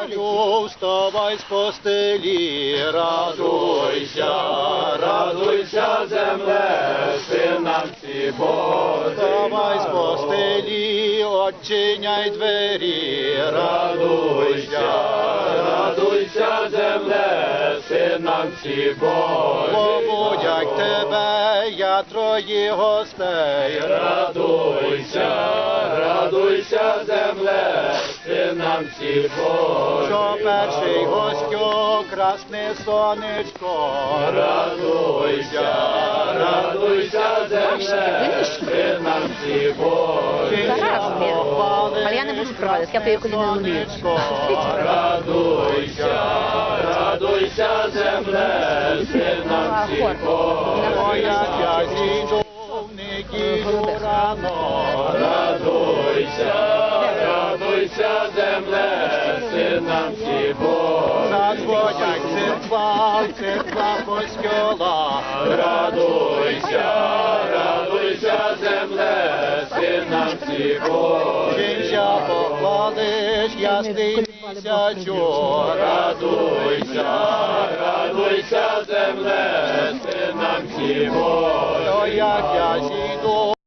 Царю, вставай з постелі, радуйся, радуйся, земле, синам ці вставай з Божий. постелі, очиняй двері, Радуйся, радуйся, земле, синам побудять Божий. тебе, я трої гостей, Радуйся, радуйся, земле, синам ці Божий. що перший гостю красне сонечко, Радуйся, радуйся, земле, ці Божий. Гаразд, я- але я не буду проводити, я твоє коліно не вмію. Радуйся, радуйся, земле, синам ці Моя Божий. я зійду в неділю рано, радуйся, земле, синам Божий. Задзвонять церква, церква костьола, Радуйся, радуйся, земле, синам ці Божий. Кінця похвалиш, ясний місячу, Радуйся, радуйся, земле, синам ці Божий.